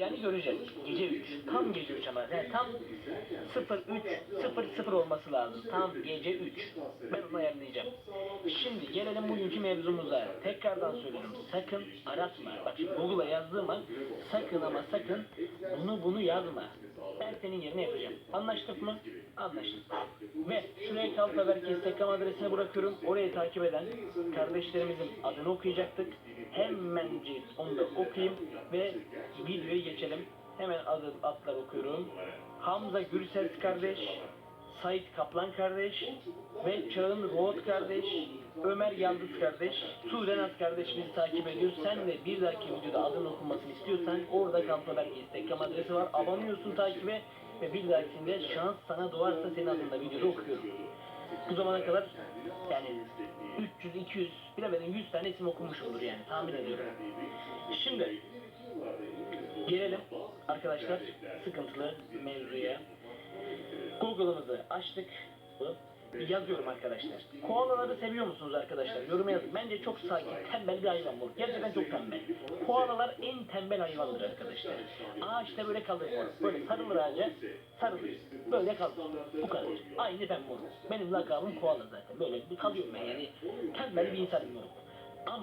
yani göreceğiz. Gece 3. Tam gece 3 ama. Yani tam 03 00 olması lazım. Tam gece 3. Ben onu ayarlayacağım. Şimdi gelelim bugünkü mevzumuza. Tekrardan söylüyorum. Sakın aratma. Bak şimdi Google'a yazdığım an sakın ama sakın bunu bunu yazma. Ben senin yerine yapacağım. Anlaştık mı? Anlaştık. Ve şuraya Kalk Haber Instagram adresini bırakıyorum. Orayı takip eden kardeşlerimizin adını okuyacaktık. Hemencik onu da okuyayım ve videoya geçelim. Hemen adı adlar okuyorum. Hamza Gürses kardeş, Sait Kaplan kardeş ve Çağın Roğut kardeş, Ömer Yıldız kardeş, Tuğ Renat kardeş bizi takip ediyor. Sen de bir dahaki videoda adın okunmasını istiyorsan orada Kalpa Belki Instagram adresi var. Abone oluyorsun takibe ve bir dahakinde şans sana doğarsa senin adında videoda okuyorum. Bu zamana kadar yani 300, 200, bilemedim 100 tane isim okunmuş olur yani tahmin ediyorum. Şimdi gelelim arkadaşlar sıkıntılı mevzuya. Google'ımızı açtık. Yazıyorum arkadaşlar. Koalaları seviyor musunuz arkadaşlar? Yoruma yazın. Bence çok sakin, tembel bir hayvan bu. Gerçekten çok tembel. Koalalar en tembel hayvandır arkadaşlar. Ağaçta böyle kalır. Böyle sarılır ağaca, sarılır. Böyle kalır. Bu kadar. Aynı ben bu. Benim lakabım koala zaten. Böyle kalıyorum ben yani. Tembel bir insanım bu. Ama